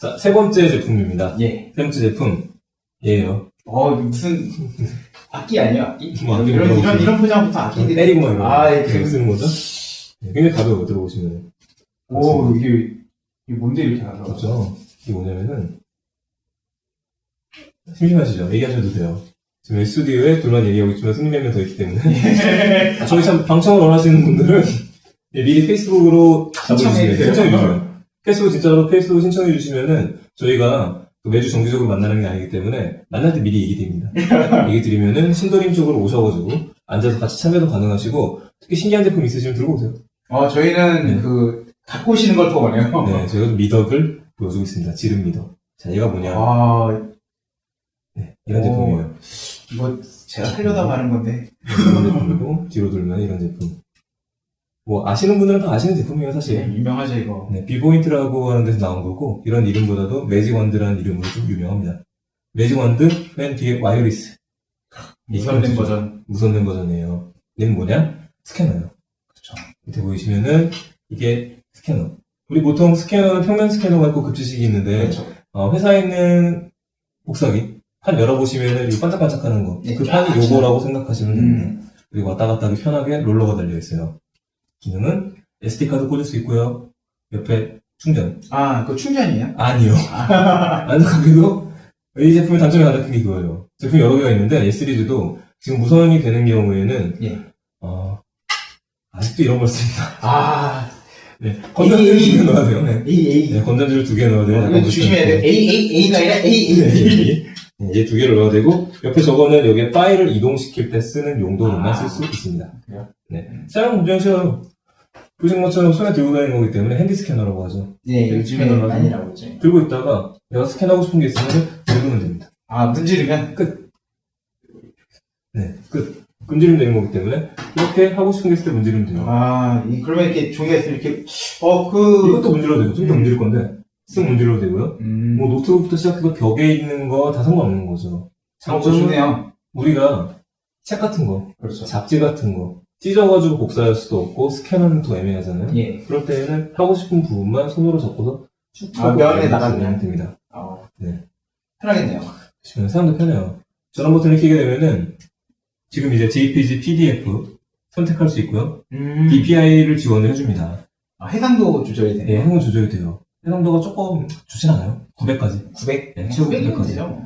자, 세 번째 제품입니다. 예. 세 번째 제품이에요. 어, 무슨, 악기 아니에요, 악기? 뭐 악기 이런, 이런, 이런 포장부터 악기들이. 때리고 막 아, 예, 거 그, 쓰는 거죠? 네, 굉장히 가벼워요, 들어보시면. 오, 이게, 이게 뭔데 이렇게 가벼워? 그렇죠. 이게 뭐냐면은, 심심하시죠? 얘기하셔도 돼요. 지금 스튜디오에 둘만 얘기하고 있지만 손님 몇명더 있기 때문에. 아, 저희 참 방청을 원하시는 분들은 예, 미리 페이스북으로 신청해 주세요. 신청해 주세요. 페이스북 진짜로 페이스북 신청해 주시면은 저희가 또 매주 정기적으로 만나는 게 아니기 때문에 만날 때 미리 얘기 드립니다. 얘기 드리면은 신도림 쪽으로 오셔가지고 앉아서 같이 참여도 가능하시고 특히 신기한 제품 있으시면 들고 오세요. 어, 저희는 네. 그, 갖고 오시는 걸 더 원해요. 네, 저희가 좀 미덕을 보여주고 있습니다. 지름 미덕. 자, 얘가 뭐냐? 아, 네, 이런 오. 제품이에요. 이거 제가 살려다가 하는 건데. 이런 제품이고 뒤로 돌면 이런 제품. 뭐 아시는 분들은 다 아시는 제품이에요, 사실. 네, 유명하죠, 이거. 네, 비포인트라고 하는 데서 나온 거고 이런 이름보다도 매직 원드라는 이름으로 좀 유명합니다. 매직 원드 맨 뒤에 와이어리스 무선된 버전. 무선된 버전이에요. 얘는 뭐냐? 스캐너예요. 그쵸. 밑에 보이시면은 이게 스캐너. 우리 보통 스캐너는 평면 스캐너가 있고 급지식이 있는데 그렇죠. 어, 회사에 있는 복사기 판 열어보시면은 이 반짝반짝하는 거. 네, 그쫙 판이 요거라고 생각하시면 됩니다. 음. 그리고 왔다 갔다 하기 편하게 롤러가 달려있어요. 기능은 SD카드 꽂을 수 있고요. 옆에 충전. 아, 그거 충전이에요? 아니요. 안타깝게도 이 제품의 단점이 가장 큰 게 그거예요. 제품이 여러 개가 있는데 S 시리즈도 지금 무선이 되는 경우에는 예. 어, 아직도 이런 걸 씁니다. 아, 네. 건전지를 두 개 넣어야 돼요. 네. A, A. 네, 건전지를 두 개 넣어야 돼요. 어, 이거 조심해야 돼요. A, A, A가 아니라 A, A. 네, 얘두 개를 넣어야 되고 옆에 저거는 여기에 파일을 이동시킬 때 쓰는 용도로만 아. 쓸수 있습니다. 그래요? 네. 사용 쉬워요. 보신 것처럼 손에 들고 다니는 거기 때문에 핸디 스캐너라고 하죠. 네, 요즘에. 많이 나오고 있죠. 들고 있다가 내가 스캔하고 싶은 게 있으면 누르면 됩니다. 아, 문지르면? 네, 끝. 문지르면 되는 거기 때문에 이렇게 하고 싶은 게 있을 때 문지르면 돼요. 아, 이- 그러면 이렇게 종이가 있으면 이렇게, 어, 그, 이것도 문질러도 돼요. 좀더 음. 문지를 건데 쓱 문질러도 되고요. 음, 뭐 노트북부터 시작해서 벽에 있는 거 다 상관없는 거죠. 어, 장점은 좋네요. 우리가 책 같은 거, 그렇죠. 잡지 같은 거 찢어가지고 복사할 수도 없고 스캐너는 또 애매하잖아요. 예. 그럴 때는 하고 싶은 부분만 손으로 접고서 쭉 아, 면에 하고 나가면. 됩니다. 어, 네. 편하겠네요. 보시면 사용도 편해요. 저런 버튼을 키게 되면은 지금 이제 JPG, PDF 선택할 수 있고요. 음. DPI를 지원을 해줍니다. 아, 해상도 조절이 예, 되네요. 해상 조절이 돼요. 해상도가 조금 좋진 않아요. 900까지. 900? 네, 최고 900이면 900까지. 되죠.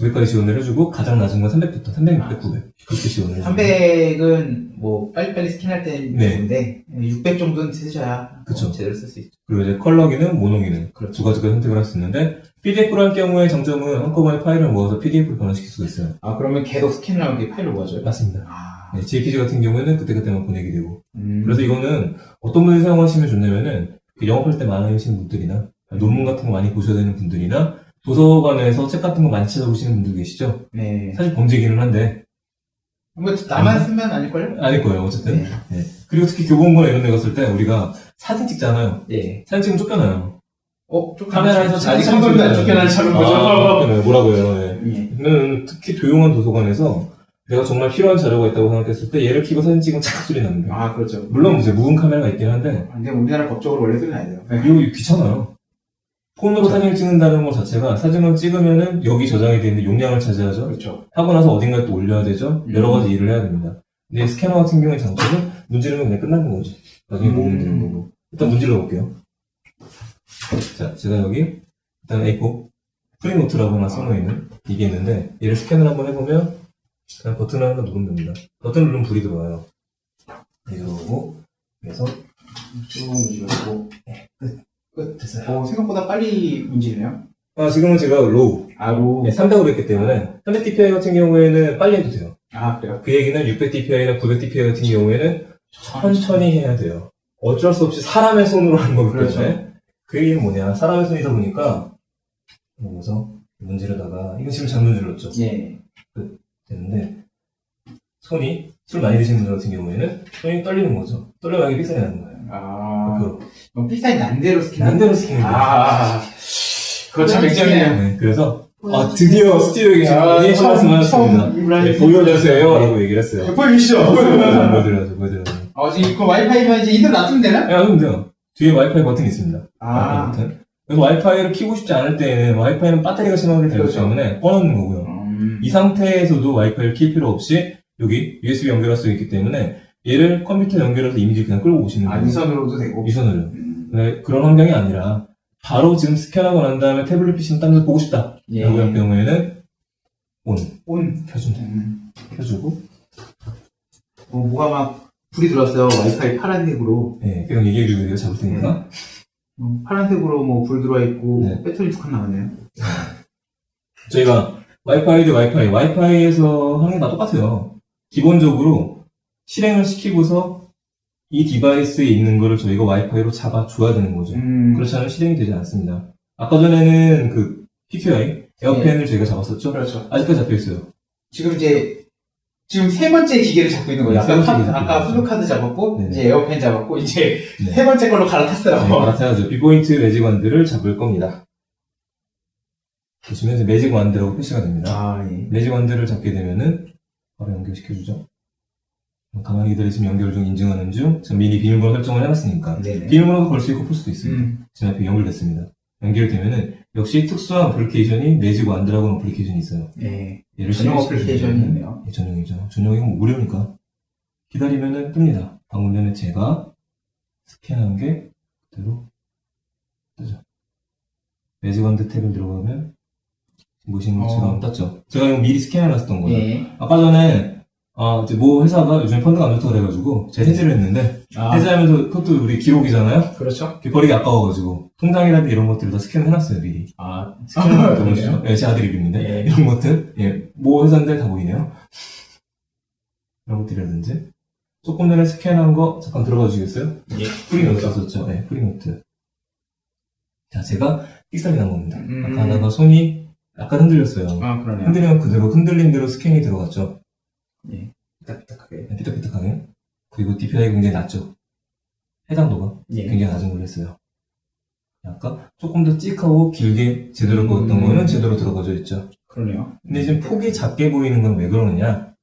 900까지 지원을 해주고 가장 낮은 건 300부터 300, 600, 900 그렇게 지원을 해줍니다. 300은 뭐, 빨리빨리 스캔할 때는 네. 좋은데, 600 정도는 쓰셔야 그쵸. 어, 제대로 쓸 수 있죠. 그리고 이제 컬러 기능, 모노 기능 그렇죠. 두 가지가 선택을 할 수 있는데 PDF로 할 경우에 장점은 한꺼번에 파일을 모아서 PDF로 변환시킬 수가 있어요. 아, 그러면 계속 스캔을 하고 파일을 모아줘요? 맞습니다. 아, 네, JPG 같은 경우에는 그때그때만 보내게 되고 음. 그래서 이거는 어떤 분이 사용하시면 좋냐면은 그 영업할 때 많으신 분들이나 논문 같은 거 많이 보셔야 되는 분들이나 도서관에서 책 같은 거 많이 찾아보시는 분들 계시죠? 네. 사실 범죄기는 한데 뭐, 나만 쓰면 아닐걸요? 아닐 거예요 어쨌든 네. 그리고 특히 교보문고나 이런 데 갔을 때 우리가 사진 찍잖아요 네. 사진 찍으면 쫓겨나요 어, 좀 카메라에서 한 번도 안 쫓겨날 차는 거죠? 아. 뭐라고요 예. 예. 저는 특히 조용한 도서관에서 내가 정말 필요한 자료가 있다고 생각했을 때 얘를 켜고 사진 찍으면 착 소리 나는 거예요 아, 그렇죠. 물론 이제 무분 카메라가 있긴 한데 근데 우리나라 법적으로 원래 소리 나야 돼요. 네. 이거 귀찮아요. 폰으로 사진을 찍는다는 것 자체가 사진을 찍으면은 여기 저장이 되어 있는데 용량을 차지하죠. 그렇죠. 하고 나서 어딘가에 또 올려야 되죠. 음. 여러 가지 일을 해야 됩니다. 근데 스캐너 같은 경우의 장점은 문지르면 그냥 끝나는 거죠. 나중에 음. 모으면 되는 거고. 일단 문질러 볼게요. 자, 제가 여기 일단 A4 프리노트라고 하나 써놓은 있는 이게 있는데 얘를 스캔을 한번 해보면 그냥 버튼을 하나 누르면 됩니다. 버튼 누르면 불이 들어와요. 불이 들어오고 그래서 쭉 문지르고. 끝. 끝. 됐어요. 어, 생각보다 빨리 문지르네요. 아, 지금은 제가 로우 아로. 네, 300으로 했기 때문에 300dpi 같은 경우에는 빨리 해도 돼요. 아, 그래요? 그 얘기는 600dpi나 900dpi 같은 경우에는 천천히 해야 돼요. 어쩔 수 없이 사람의 손으로 하는 거기 때문에 그렇죠. 그 얘기는 뭐냐 사람의 손이다 보니까 그래서 문지르다가 이거 지금 잘 문 질렀죠 예. 되는데 손이 술 많이 드시는 분들 같은 경우에는 손이 떨리는 거죠 이게 삑사리 나는 거예요 아. 그 그럼 픽사이 난대로 스캔. 난대로 돼요 아. 그거 참 맥점이네요. 네, 그래서 아 드디어 스튜디오에 계신 아, 분이 처음- 처음 말씀하셨습니다 처음 네, 보여주세요 라고 얘기를 했어요 보여주시죠. 보여드려야죠 보여드려야죠 어, 지금 그 와이파이만 이제 이대로 놔두면 되나? 야, 그럼 돼요. 뒤에 와이파이 버튼이 있습니다. 아. 와이파이 버튼. 그래서 와이파이를 키고 싶지 않을 때에는 와이파이는 배터리가 심하게 되기 그렇죠. 때문에 꺼놓는 거고요. 음. 이 상태에서도 와이파이를 킬 필요 없이 여기 USB 연결할 수 있기 때문에 얘를 컴퓨터 연결해서 이미지 그냥 끌고 오시는 아, 거예요. 유선으로도 되고. 유선으로. 음. 네, 그런 환경이 아니라 바로 지금 스캔하고 난 다음에 태블릿 PC는 딴 데서 보고 싶다. 예. 라고 할 경우에는 온 온. 켜준다. 음. 켜주고 어, 뭐가 막 불이 들어왔어요. 와이파이 파란색으로. 네, 그럼 얘기해 주고 내가 잡을 테니까 어, 파란색으로 뭐 불 들어와 있고 네. 배터리 두칸 나왔네요. 저희가 와이파이 대 와이파이, 와이파이에서 하는 게 다 똑같아요. 기본적으로 실행을 시키고서 이 디바이스에 있는 거를 저희가 와이파이로 잡아줘야 되는 거죠. 음. 그렇지 않으면 실행이 되지 않습니다. 아까 전에는 그 PQI, 에어펜을 저희가 잡았었죠? 그렇죠. 아직까지 잡혀있어요. 지금 이제 지금 세 번째 기계를 잡고 있는 거예요. 네, 세 아까, 번째 카- 기계 잡고 아까. 플루카드 잡았고 네. 이제 에어펜 잡았고 이제 네. 세 번째 걸로 갈아탔어요. 네, 갈아타야죠. 비포인트 매직 완드를 잡을 겁니다. 보시면 이제 매직 완드라고 표시가 됩니다. 아 예. 매직 완드를 잡게 되면은 바로 연결시켜주죠. 가만히 기다리시면 연결 중 인증하는 중 지금 미리 비밀번호 설정을 해놨으니까 네네. 비밀번호도 걸수 있고 풀 수도 있어요. 음. 지금 앞에 연결됐습니다. 연결되면은 역시 특수한 어플리케이션이 매직 완드라고 하는 어플리케이션이 있어요. 예. 얘를 전용 실행시켜주면은 어플리케이션이 있네요. 예, 전용이죠. 전용이고 뭐 무료니까 기다리면은 뜹니다. 방금 전에 제가 스캔한 게 그대로 뜨죠. 매직원드 탭을 들어가면 보시는 것처럼 어. 떴죠. 제가 이거 미리 스캔해놨었던 거예요. 예. 아까 전에 아 이제 뭐 회사가 요즘 펀드가 안 좋다고 그래가지고 제가 해지를 했는데 아 해지하면서 그것도 우리 기록이잖아요. 그렇죠. 버리기 아까워가지고 통장이라든지 이런 것들을 다 스캔해놨어요 미리. 아 스캔해놨다고 그래요? 보시죠. 예, 제 아들 이름인데 예. 이런 것들 예, 뭐 회사인데 다 보이네요. 이런 것들이라든지 조금 전에 스캔한 거 잠깐 들어가 주시겠어요? 예. 프리노트 썼죠. 네, 프리노트. 자, 제가 삑살이 난 겁니다. 음. 아까 하다가 손이 약간 흔들렸어요. 아 그러네요. 흔들리면 그대로 흔들린 대로 스캔이 들어갔죠. 예. 삐딱삐딱하게. 네, 삐딱삐딱하게. 그리고 DPI가 굉장히 낮죠. 해당도가 예. 굉장히 낮은 걸로 했어요. 아까 조금 더 찍하고 길게 제대로 보였던 음. 거는 제대로 들어가져 있죠. 그러네요. 근데 지금 폭이 작게 보이는 건 왜 그러느냐?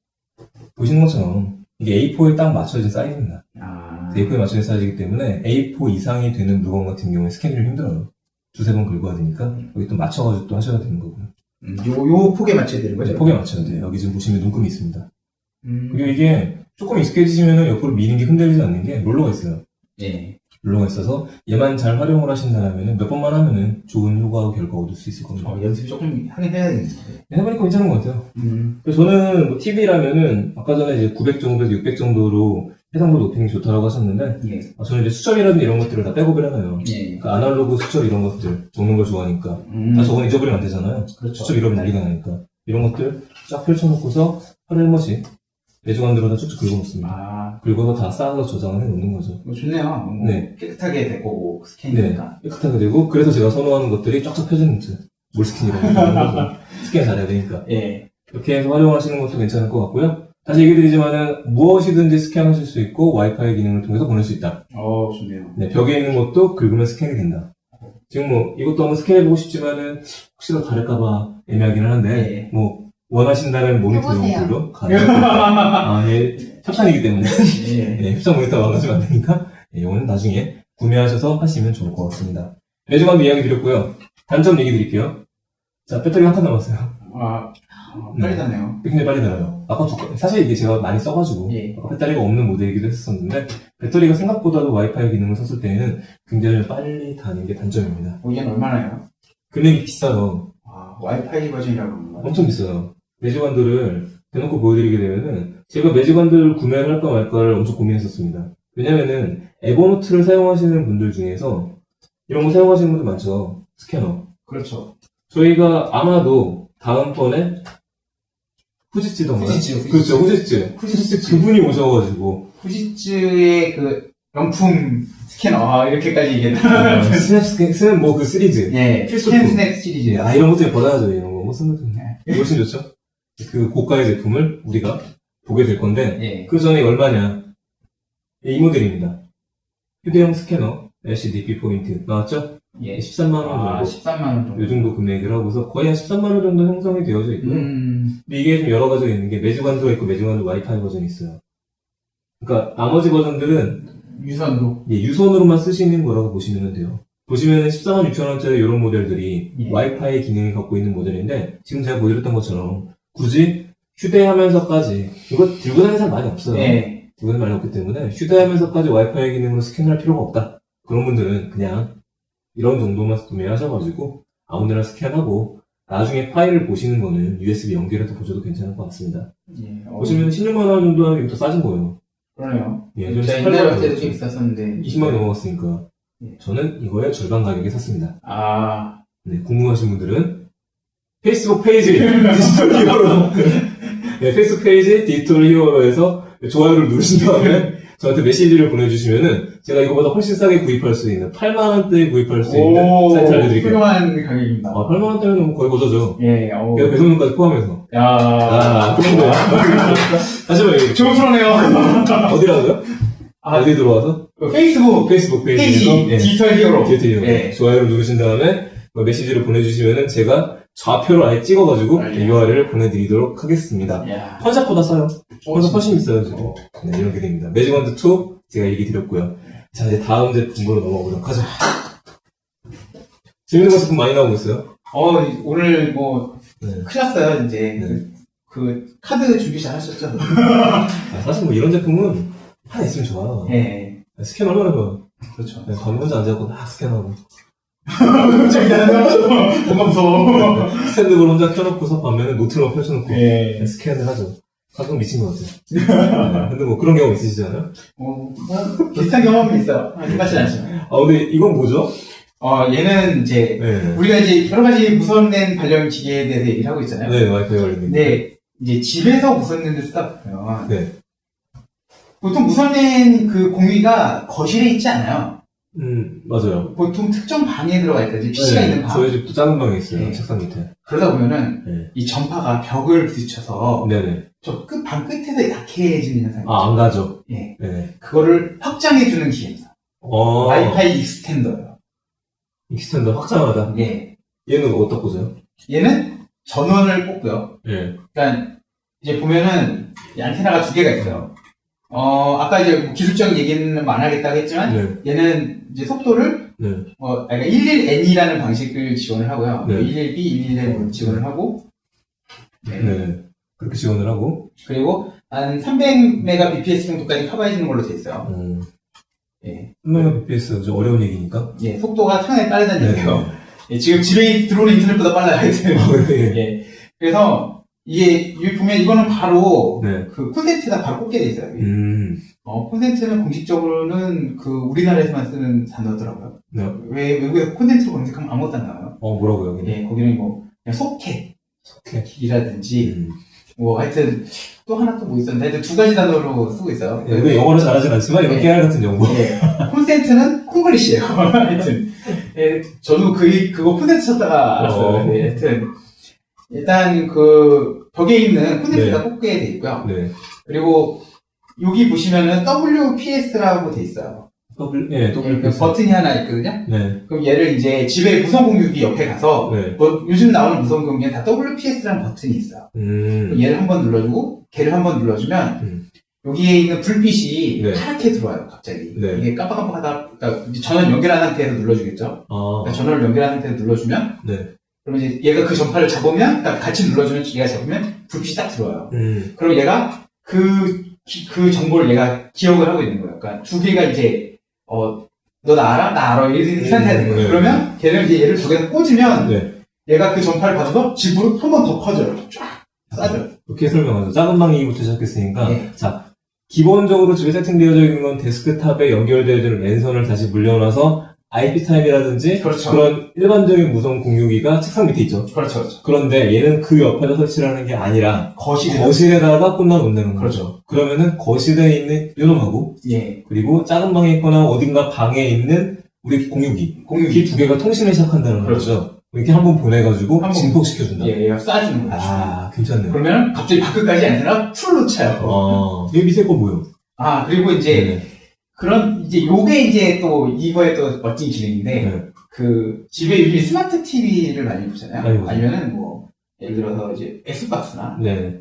보시는 것처럼 이게 A4에 딱 맞춰진 사이즈입니다. 아. A4에 맞춰진 사이즈이기 때문에 A4 이상이 되는 물건 같은 경우에 스캔이 좀 힘들어요. 두세 번 긁어야 되니까 여기 또 맞춰가지고 또 하셔야 되는 거고요. 음, 요, 요 폭에 맞춰야 되는 거죠? 폭에 맞춰야 돼요. 여기 지금 보시면 눈금이 있습니다. 음. 그리고 이게 조금 익숙해지시면 옆으로 미는 게 흔들리지 않는 게 롤러가 있어요. 예. 롤러가 있어서 얘만 잘 활용을 하신다면 몇 번만 하면은 좋은 효과와 결과 얻을 수 있을 겁니다. 어, 연습 조금 하긴 해야 되는데. 해보니까 괜찮은 것 같아요. 음. 그래서 저는 뭐 TV라면은 아까 전에 이제 900 정도에서 600 정도로 해상도 높이는 게 좋다고 하셨는데 예. 아, 저는 이제 수첩이라든지 이런 것들을 다 백업을 해놔요. 예. 그러니까 아날로그 수첩 이런 것들 적는 걸 좋아하니까 음. 다 저건 잊어버리면 안 되잖아요. 그렇죠. 수첩 잃어버리면 난리가 나니까 이런 것들 쫙 펼쳐놓고서 하루에 한 번씩 매주관대로 다 쭉쭉 긁어놓습니다. 아, 긁어서 다 쌓아서 저장을 해놓는 거죠. 뭐 좋네요. 뭐 네. 깨끗하게 될 거고, 네, 스캔이니까. 깨끗하게 되고 그래서 제가 선호하는 것들이 쫙쫙 펴진 노트 몰스킨이라고 하는 거죠. 스캔 잘해야 되니까 예. 이렇게 해서 활용하시는 것도 괜찮을 것 같고요. 다시 얘기 드리지만은 무엇이든지 스캔하실 수 있고 와이파이 기능을 통해서 보낼 수 있다. 어, 좋네요. 네, 벽에 있는 것도 긁으면 스캔이 된다. 지금 뭐 이것도 한번 스캔해보고 싶지만은 혹시라도 다를까봐 애매하긴 하는데 네. 뭐 원하신다면 모니터 해보세요. 용도로 가능합니다. 아, 예, 협찬이기 때문에 예. 네, 협찬 모니터 망가지면 안 되니까 예, 이거는 나중에 구매하셔서 하시면 좋을 것 같습니다. 매주관도 이야기 드렸고요. 단점 얘기 드릴게요. 자, 배터리 한 칸 남았어요. 아, 어, 빨리 다네요. 굉장히 빨리 닳아요. 아까 두 건- 사실 이게 제가 많이 써가지고 예. 아까 배터리가 없는 모델이기도 했었는데 배터리가 생각보다도 와이파이 기능을 썼을 때에는 굉장히 빨리 다는 게 단점입니다. 어, 이게 얼마나요? 금액이 비싸요. 아, 와이파이 버전이라고 그런가? 엄청 비싸요. 매직관들을 대놓고 보여드리게 되면은 제가 매직관들을 구매를 할까 말까를 엄청 고민했었습니다. 왜냐면은 에버노트를 사용하시는 분들 중에서 이런 거 사용하시는 분들 많죠. 스캐너. 그렇죠. 저희가 아마도 다음번에 후지츠던가요? 후지츠. 그렇죠, 후지츠. 후지츠. 그분이 오셔가지고 후지츠의 그 명품 스캐너, 아, 이렇게까지 얘기했나? 스냅 스캔, 스냅 뭐 그 시리즈. 예, 필수품. 스캔 스냅 시리즈. 예, 아 이런 것들 받아야죠 이런 거. 뭐 쓰면 네. 훨씬 좋죠. 그 고가의 제품을 우리가 보게 될 건데 예. 그 전에 얼마냐? 이 모델입니다. 휴대용 스캐너 LCD 비포인트 나왔죠? 예. 13만 원 아, 정도. 13만 원 정도. 요 정도 금액을 하고서 거의 한 13만 원 정도 형성이 되어져 있고요. 음, 근데 이게 좀 여러 가지가 있는 게 매주관도 있고 매주관도 와이파이 버전이 있어요. 그러니까 나머지 버전들은 유선으로. 예, 유선으로만 쓰시는 거라고 보시면 돼요. 보시면은 14만 6천 원짜리 이런 모델들이 예. 와이파이 기능을 갖고 있는 모델인데 지금 제가 보여드렸던 것처럼 굳이 휴대하면서까지 이거 들고 다니는 사람 많이 없어요. 네. 들고 다니는 많이 없기 때문에 휴대하면서까지 와이파이 기능으로 스캔할 필요가 없다. 그런 분들은 그냥 이런 정도만 구매하셔가지고 아무데나 스캔하고 나중에 파일을 보시는 거는 USB 연결해서 보셔도 괜찮을 것 같습니다. 예. 어, 보시면 16만 원 정도 하면 더 싸진 거예요. 그러네요. 예전에 제가 18만 옛날에 꽤 줬죠. 비쌌었는데. 20만 원 넘어갔으니까 예. 저는 이거의 절반 가격에 샀습니다. 아, 네, 궁금하신 분들은 페이스북 페이지 디지털 히어로 네, 페이스북 페이지 디지털 히어로에서 좋아요를 누르신 다음에 저한테 메시지를 보내주시면은 제가 이거보다 훨씬 싸게 구입할 수 있는 8만 원대에 구입할 수 있는 오, 사이트 알려드릴게요. 훌륭한 가격입니다. 아, 8만 원대면 너무 거의 고저죠. 예, 어. 그래서 배송료까지 포함해서. 야, 아, 그런데요. 다시 한번 얘기해. 조용스러네요. 어디라고요? 아, 어디 들어와서? 그 페이스북 페이스북 페이지 페이지에서 예, 디지털 히어로. 디지털 히어로. 예. 좋아요를 누르신 다음에 뭐 메시지를 보내주시면은 제가 좌표로 아예 찍어가지고 아, 예. URL을 보내드리도록 하겠습니다. 야, 펀샵보다 싸요. 펀샵 훨씬 비싸요, 지금. 어. 네, 이런 게 됩니다. 매직원드 2 제가 얘기 드렸고요. 자, 이제 다음 제품으로 넘어가보도록 하죠. 재밌는 거 제품 많이 나오고 있어요. 어, 오늘 뭐, 네. 큰일 났어요, 이제. 네. 그, 그 카드 준비 잘 하셨죠? 아, 사실 뭐 이런 제품은 하나 있으면 좋아. 예, 스캔 얼마나 좋아. 그렇죠. 네, 혼자 앉아갖고 막 스캔하고. 뭔가 무서워. 스탠드볼 혼자 켜놓고서 밤에는 노트를 펼쳐놓고 예. 스캔을 하죠. 가끔 미친 것 같아요. 네, 근데 뭐 그런 경험 있으시잖아요? 어, 뭐, 비슷한 경험이 있어요. 하지 않지만. 아, 근데 이건 뭐죠? 어, 얘는 이제, 네. 우리가 이제 여러 가지 무선된 발령 기계에 대해서 얘기를 하고 있잖아요. 네, 와이파이 관련된. 근데, 이제 집에서 무선된데 쓰다 보면, 네. 보통 무선된 그 공유가 거실에 있지 않아요. 음, 맞아요. 보통 특정 방에 들어가 있다. 이제 PC가 네, 있는 방. 저희 집도 작은 방에 있어요. 네. 책상 밑에. 그러다 보면은, 네. 이 전파가 벽을 부딪혀서. 저 끝, 방 끝에서 약해지는 현상이. 아, 안 가죠. 예. 네. 그거를 확장해 주는 기계입니다. 어. 와이파이 익스텐더예요. 익스텐더 확장하다. 예. 얘는 어디다 꽂아요? 얘는 전원을 뽑고요. 예. 그러니까 이제 보면은 이 안테나가 두 개가 있어요. 어 아까 이제 뭐 기술적 얘기는 안 하겠다고 했지만 네. 얘는 이제 속도를 네. 어 그러니까 11N이라는 방식을 지원을 하고요. 네. 11B, 11N 지원을 하고 네. 네. 그렇게 지원을 하고. 그리고 한 300Mbps 정도까지 커버해주는 걸로 돼 있어요. 음. 예. 300 bps 좀 어려운 얘기니까. 예, 속도가 상당히 빠르다는 네. 얘기예요. 예, 지금 집에 들어오는 인터넷보다 빨라요. 하여튼. 아, 네. 예. 그래서 이게 여기 보면 이거는 바로 네. 그 콘센트에다 바로 꽂게 돼 있어요. 음. 어, 콘센트는 공식적으로는 그 우리나라에서만 쓰는 단어더라고요. 네. 왜 외국에서 콘센트로 검색하면 아무것도 안 나와요. 어, 뭐라고요, 여기는? 예, 거기는 뭐 그냥 소켓이라든지 음. 뭐 하여튼 또 하나 또 뭐 있었는데 하여튼 두 가지 단어로 쓰고 있어요. 예, 근데 영어를 잘하진 않지만 이런 네. 깨알 같은 정보. 예, 콘센트는 콩글리시예요. 하여튼 예, 저도 그 그거 콘센트 썼다가 알았어요. 어. 네, 하여튼 일단 그 벽에 있는 콘센트가 네. 꽂게 돼 있고요. 네. 그리고 여기 보시면은 WPS라고 돼 있어요. W, 예, 그 W. 버튼이 하나 있거든요. 네. 그럼 얘를 이제 집에 무선 공유기 옆에 가서 네. 뭐 요즘 나오는 무선 공유기는 다 WPS라는 버튼이 있어요. 음. 그럼 얘를 한번 눌러주고 걔를 한번 눌러주면 음. 여기에 있는 불빛이 네. 파랗게 들어와요 갑자기. 네. 이게 깜빡깜빡하다 그러니까 전원 연결한 상태에서 눌러주겠죠. 아. 그러니까 전원을 연결한 상태에서 눌러주면 네. 그럼 이제 얘가 그 전파를 잡으면 같이 눌러주면 얘가 잡으면 불빛이 딱 들어와요. 음. 그럼 얘가 그, 기- 그 정보를 얘가 기억을 하고 있는 거예요. 그러니까 두 개가 이제, 어, 너 나 알아? 나 알아? 이, 이 음, 상태가 된 거예요. 네. 그러면 걔는 이제 얘를 저기다 꽂으면 네. 얘가 그 전파를 받아서 집으로 한 번더 퍼져요. 쫙 싸줘요. 이렇게 설명하죠. 작은 방이부터 시작했으니까. 네. 자, 기본적으로 집에 세팅되어져 있는 건 데스크탑에 연결되어지는 랜선을 다시 물려놔서 IP 타임이라든지 그렇죠. 그런 일반적인 무선 공유기가 책상 밑에 있죠. 그렇죠. 그렇죠. 그런데 얘는 그 옆에다 설치하는 게 아니라 거실에. 거실에다가 꽂아 놓는 거죠. 그렇죠. 그러면은 거실에 있는 요놈하고 예. 그리고 작은 방에 있거나 어딘가 방에 있는 우리 공유기 공유기. 이두 개가 통신을 시작한다는 그렇죠. 거죠. 이렇게 한 번 보내가지고 한번 증폭시켜준다. 예, 얘가 쏴주는 거죠. 아, 괜찮네요. 그러면 갑자기 밖까지 안테나 풀로 차요. 어, 여기 밑에 거 뭐예요? 아, 그리고 이제 네. 그런, 이제 요게 이제 또 이거의 또 멋진 기능인데, 네. 그 집에 요즘 스마트 TV를 많이 보잖아요. 보죠. 아니면은 뭐 예를 들어서 이제 엑스박스나 네.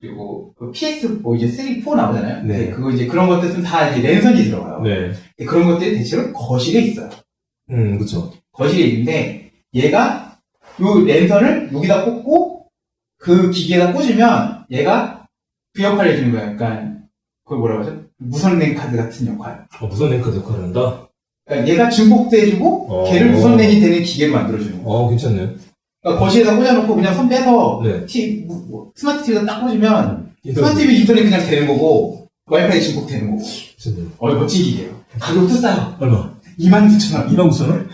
그리고 그 PS 뭐 이제 3, 4 나오잖아요. 네. 이제 그거 이제 그런 것들 쓰면 다 이제 랜선이 들어가요. 네. 그런 것들이 대체로 거실에 있어요. 음, 그쵸. 거실에 있는데 얘가 요 랜선을 여기다 꽂고 그 기계에다 꽂으면 얘가 그 역할을 해주는 거야. 약간 그걸 뭐라고 하죠? 무선 랜카드 같은 역할. 어, 무선 랭크 역할을 한다? 그러니까 얘가 중복도 해주고 어. 걔를 무선 랜이 되는 기계로 만들어주는 거야. 어, 괜찮네. 그러니까 거실에다 꽂아놓고 그냥 손 빼서 네. 티, 뭐, 뭐, 스마트 TV에다 딱 꽂으면 인터넷. 스마트 TV 인터넷 그냥 되는 거고 와이파이 중복되는 거고. 괜찮네. 어, 멋진 기계예요. 가격도 싸요. 얼마? 29,000원. 29,000원?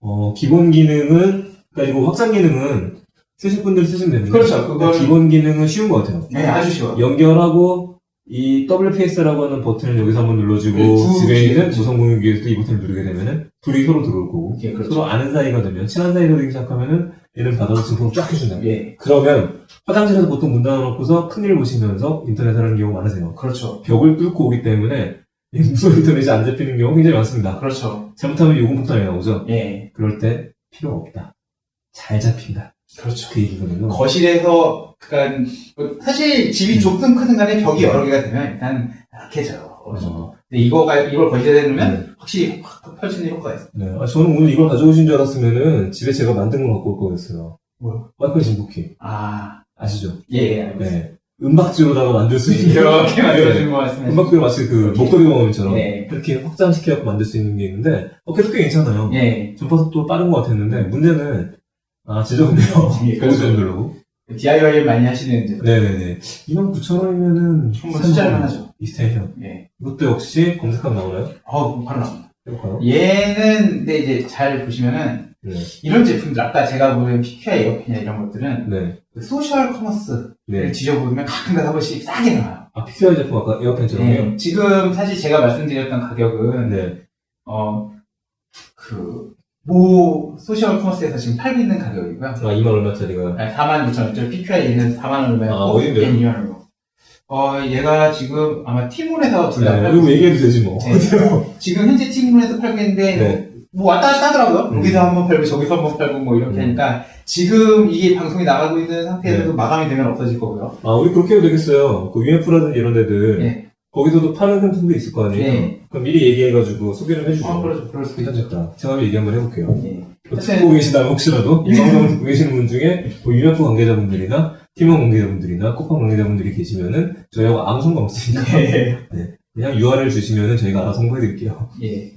어, 기본 기능은, 그러니까 이거 확장 기능은 쓰실 분들 쓰시면 됩니다. 그렇죠. 그건- 기본 기능은 쉬운 것 같아요. 네, 아주 쉬워. 연결하고, 이 WPS라고 하는 버튼을 여기서 한번 눌러주고, 네, 두 집에 개. 있는 무선 공유기에서 이 버튼을 누르게 되면은, 둘이 서로 들어올 거고, 예, 그렇죠. 서로 아는 사이가 되면, 친한 사이가 되기 시작하면은, 얘는 받아서 증폭을 쫙 해준다. 예, 그러면, 화장실에서 보통 문 닫아놓고서 큰일 보시면서 인터넷 하는 경우가 많으세요. 그렇죠. 벽을 뚫고 오기 때문에, 이 무선 인터넷이 안 잡히는 경우가 굉장히 많습니다. 그렇죠. 잘못하면 요금 폭탄이 나오죠. 예, 그럴 때 필요 없다. 잘 잡힌다. 그렇죠. 그 얘기거든요. 거실에서, 그니까, 사실 집이 음. 좁든 크든 간에 벽이 여러 개가 되면 일단 약해져요. 어, 근데 이거가, 이걸 거실에 놓으면 네. 확실히 확 펼치는 효과가 있어요. 네. 아, 저는 오늘 이걸 가져오신 줄 알았으면은 집에 제가 만든 걸 갖고 올 거였어요. 뭐요? 와이파이 진폭키. 아, 아시죠? 예, 예, 알겠습니다. 네. 음박지로다가 만들 수 있는. 이렇게 만들어주는 거 말씀하시죠. 음박지로 마치 그. 목도리 모음처럼 네. 이렇게 확장시켜서 만들 수 있는 게 있는데, 어, 계속 꽤 괜찮아요. 예, 전파속도 빠른 것 같았는데, 문제는, 아, 지저분해요. 누르고. DIY 많이 하시는 이제 네네네. 29,000원이면은, 한번 투자할 만 하죠. 익스텐션. 예. 이것도 역시 검색하면 나오나요? 어, 바로 나옵니다. 해볼까요? 얘는, 근데 이제 잘 보시면은, 네. 이런 제품들, 아까 제가 보는 PQI 에어펜이나 이런 것들은, 네. 그 소셜 커머스를 네. 뒤져보면 가끔 가다 한 번씩 싸게 나와요. 아, 픽셀 제품 아까 에어펜처럼요? 네. 지금 사실 제가 말씀드렸던 가격은, 네. 어, 그, 모 소셜 커머스에서 지금 팔고 있는 가격이고요. 아, 2만 얼마짜리가. 4만 9천 원짜리 PQI는 4만 얼마였고, 아? 얘는 2만 얼마. 어, 얘가 지금 아마 티몬에서 둘다 네, 팔고 이거 얘기해도 되지 뭐. 네. 지금 현재 티몬에서 팔고 있는데, 네. 뭐 왔다 갔다 하더라고요. 음. 여기서 한번 팔고 저기서 한번 팔고 뭐 이렇게 음. 하니까 지금 이게 방송이 나가고 있는 상태에서도 네. 마감이 되면 없어질 거고요. 아, 우리 그렇게 해도 되겠어요. 그 UF라든지 이런 데들. 네. 거기서도 파는 상품도 있을 거 아니에요? 네. 그럼 미리 얘기해가지고 소개를 해주죠. 아, 그렇죠. 그럴 수도 있죠. 괜찮겠다. 제가 얘기 한번 해볼게요. 예. 뭐 듣고 계시다면 혹시라도 이 방송을 듣고 계시는 분 중에 뭐 UF 관계자분들이나 팀원 관계자분들이나 쿠팡 관계자분들이 계시면은 저희하고 아무 상관 없으니까 예. 그냥 URL 주시면은 저희가 알아서 홍보해드릴게요. 예.